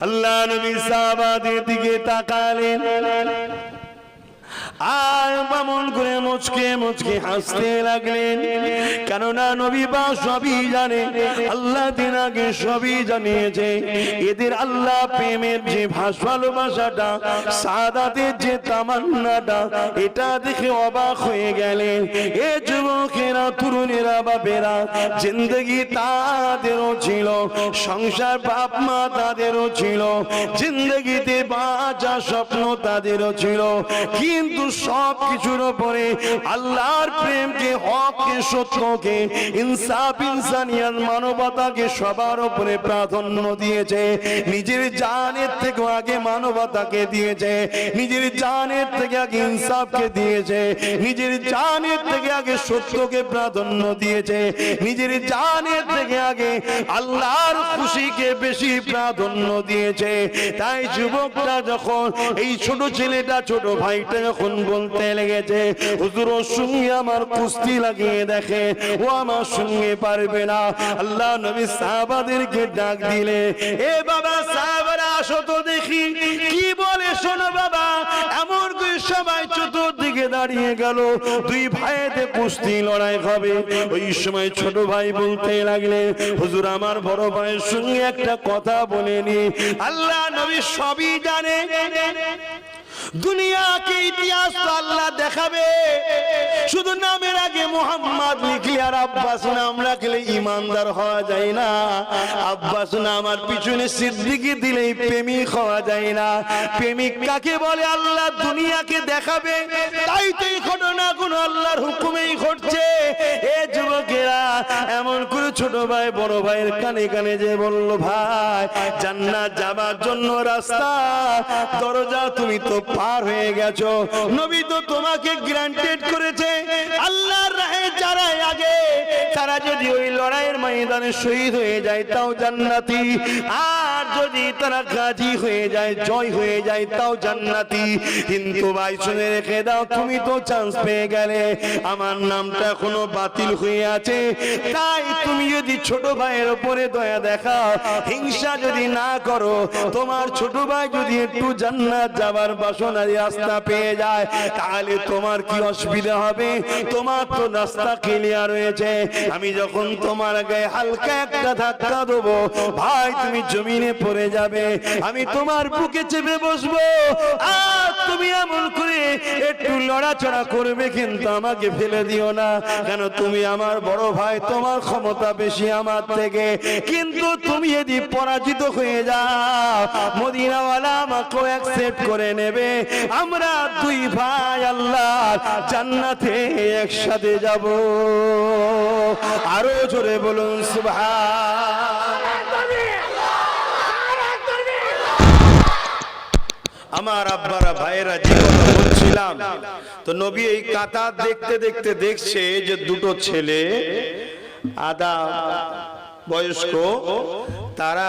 আল্লাহ নবী সাহাবাদের দিকে তাকালেন। আর বামন করে মুচকে মুচকে হাসতে লাগলেন। কেননা নবী বা সবই জানে, আল্লাহ দিন আগে সবই জানিয়েছে। এদের আল্লাহ প্রেমের যে ভালোবাসাটা, সাদাতের যে তামান্নাটা, এটা দেখে অবাক হয়ে গেলেন। এ যুবকেরা, তরুণেরা, বাপেরা, জিন্দগি তাদেরও ছিল, সংসার বাপ মা তাদেরও ছিল, জিন্দগিতে বাঁচা স্বপ্ন তাদেরও ছিল। কিন্তু সব কিছুর উপরে আল্লাহর প্রেমকে, হককে, সত্যকে, ইনসাফ ইনসানিয়াত মানবতাকে সবার উপরে প্রাধান্য দিয়েছে। নিজের জানের থেকে আগে মানবতাকে দিয়েছে। নিজের জানের থেকে আগে ইনসাফকে দিয়েছে। নিজের জানের থেকে আগে সত্যকে প্রাধান্য দিয়েছে। নিজের জানের থেকে আগে আল্লাহর খুশিকে বেশি প্রাধান্য দিয়েছে। তাই যুবকটা যখন এই ছোট ছেলেটা, ছোট ভাইটা যখন বলতে লেগেছে। হুজুর ওর সঙ্গে আমার কুস্তি লাগিয়ে দেখে। ও আমার সঙ্গে পারবে না। আল্লাহ নবী সাহাবাদেরকে ডাক দিলে, এ বাবা সাহাবারা, আসো তো দেখি। কি বলে শোনো বাবা? এমন করে সবাই চতুর্দিকে দাঁড়িয়ে গেল। দুই ভাইতে কুস্তি লড়াই হবে। ওই সময় ছোট ভাই বলতে লাগলে, হুজুর, আমার বড় ভাইয়ের সঙ্গে একটা কথা বলে নি। আল্লাহ নবী সবই জানে। দুনিয়াকে ইতিহাস তো আল্লাহ দেখাবে। শুধু নামের আগে মোহাম্মদ লিখলি আর আব্বাস নাম রাখলে ইমানদার হওয়া যায় না। আব্বাস নামার পিছনে সিদ্দিকি দিলেই প্রেমিক হওয়া যায় না। প্রেমিক কাকে বলে? আল্লাহ দুনিয়াকে দেখাবে। তাই তো এই ঘটনাগুলো আল্লাহর হুকুমেই ঘটছে। এ যুবকেরা, এমন করে ছোট ভাই, বড় ভাইয়ের কানে কানে যে বলল, ভাই, জান্নাত যাবার জন্য রাস্তা, দরজা তুমি তো পার হয়ে গেছো। নবী তো তোমাকে গ্রান্টেড করেছে। আল্লাহর রাহে যারা আগে, তারা যদি ওই লড়াইয়ের ময়দানে শহীদ হয়ে যায়, তাও জান্নাতি। আর যদি তারা গাজী হয়ে যায়, জয় হয়ে যায়, তাও জান্নাতি। কিন্তু ভাই, শুনে রেখে দাও, তুমি তো চান্স পেয়ে গেলে। আমার নামটা এখনও বাতিল হয়ে আছে। তাই তুমি যদি ছোট ভাইয়ের উপরে দয়া দেখাও, হিংসা যদি না করো, তোমার ছোট ভাই যদি একটু জান্নাত যাবার বাসনার রাস্তা পেয়ে যায়, তাহলে তোমার কি অসুবিধা হবে? তোমার তো রাস্তা ক্লিয়ার রয়েছে আমি যখন তোমার গায়ে হালকা একটা ধাক্কা দেবো, ভাই, তুমি জমিনে পড়ে যাবে। আমি তোমার বুকে চেপে বসবো। আর তুমি এমন করে একটু লড়াচড়া করবে কিন্তু আমাকে ফেলে দিও না। কেন তুমি আমার বড় ভাই, তোমার ক্ষমতা বেশি আমার থেকে। কিন্তু তুমি যদি পরাজিত হয়ে যাও। মদিনাওয়ালা আমাকেও অ্যাকসেপ্ট করে নেবে। আমরা দুই ভাই আল্লাহ জান্নাতে একসাথে যাব। আরও জোরে বলুন, সুবহান। আমার আব্বারা, ভাইয়েরা যে কথা বলছিলাম, তো নবী এই কাতার দেখতে দেখতে দেখছে যে দুটো ছেলে, আদা বয়স্ক, তারা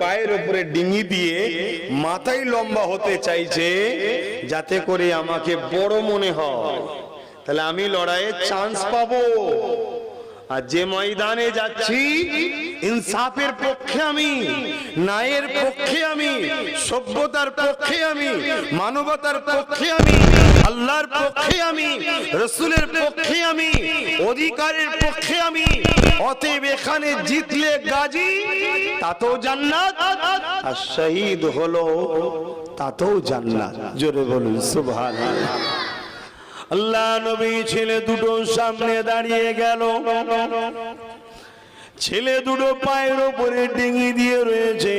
পায়ের উপরে ডিঙি দিয়ে মাথায় লম্বা হতে চাইছে যাতে করে আমাকে বড় মনে হয়। তাহলে আমি লড়াইয়ে চান্স পাবো। আর যে ময়দানে যাচ্ছি ইনসাফের পক্ষে আমি, ন্যায়ের পক্ষে আমি, সভ্যতার পক্ষে আমি, মানবতার পক্ষে আমি, আল্লাহর পক্ষে আমি, রসুলের পক্ষে আমি, অধিকারের পক্ষে আমি, অতএব এখানে জিতলে গাজী, তাতেও জান্নাত, আর শহীদ হলো, তাতেও জান্নাত। জোরে বলুন, সুবহানাল্লাহ। আল্লাহ নবী ছেলে দুটো সামনে দাঁড়িয়ে গেল। ছেলে দুটো পায়ের উপরে ডিঙি দিয়ে রয়েছে।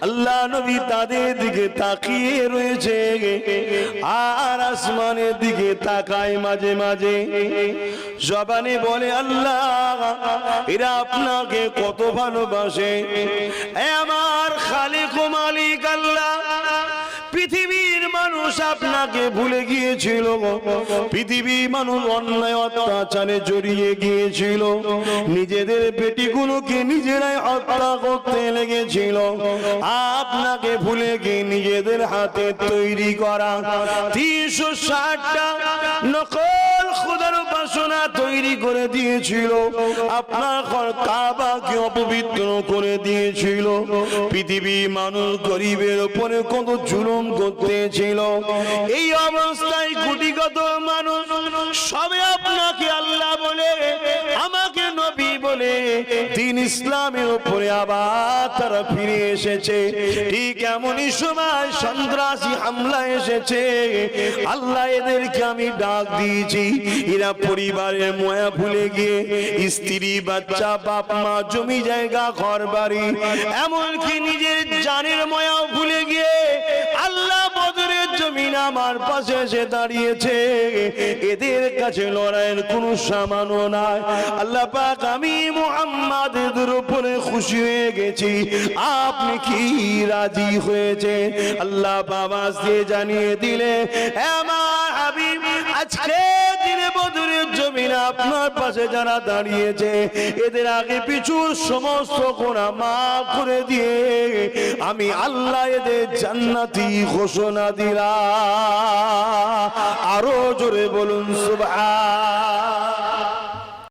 আল্লাহ নবী তাদের দিকে তাকিয়ে রয়েছে। আর আসমানের দিকে তাকায় মাঝে মাঝে। জবানে বলে, আল্লাহ, এরা আপনাকে কত ভালোবাসে। আমার খালিক ও মালিক আল্লাহ। মানুষ আপনাকে ভুলে গিয়েছিল পৃথিবী মানুষ অন্যায় অত্যাচারে জড়িয়ে গিয়েছিল। নিজেদের পেটিগুলোকে নিজেরাই হত্যা করতে লেগেছিল। আপনাকে ভুলে গিয়ে নিজেদের হাতে তৈরি করা তিনশো ষাটটা নকল খোদার উপাসনা তৈরি করে দিয়েছিল। আপনার কাবাকে অপবিত্র করে দিয়েছিল। পৃথিবী মানুষ গরিবের উপরে কত জুলুম করতেছিল। এই অবস্থায় কোটি কত মানুষ সবে আপনাকে আল্লাহ বলে আমাকে নবী বলে। দিন ইসলামের উপরে আবার তারা ফিরে এসেছে। ঠিক এমনই সময় সন্ত্রাসী হামলা এসেছে। আল্লাহ এদেরকে আমি ডাক দিয়েছি। এরা পরিবারের ময়া ভুলে গিয়ে স্ত্রী, বাচ্চা, বাপ, মা, জমি জায়গা ঘর বাড়ি এমনকি নিজের জানের ময়াও ভুলে গিয়ে আল্লাহ জমিন আমার পাশে এসে দাঁড়িয়েছে। এদের কাছে লড়াইয়ের কোনো সামান্য নাই। আল্লাহ পাক, আমি মুহাম্মাদের উপরে খুশি হয়ে গেছি। আপনি কি রাজি হয়েছে আল্লাহ বাবা দিয়ে জানিয়ে দিলে আমার হাবিব, আজকে বদরের জমিন আপনার পাশে যারা দাঁড়িয়েছে, এদের আগে পিছুর সমস্ত গোনা মাফ করে দিয়ে আমি আল্লাহ এদের জান্নাতি ঘোষণা দিলা আরও জোরে বলুন, সুবহান।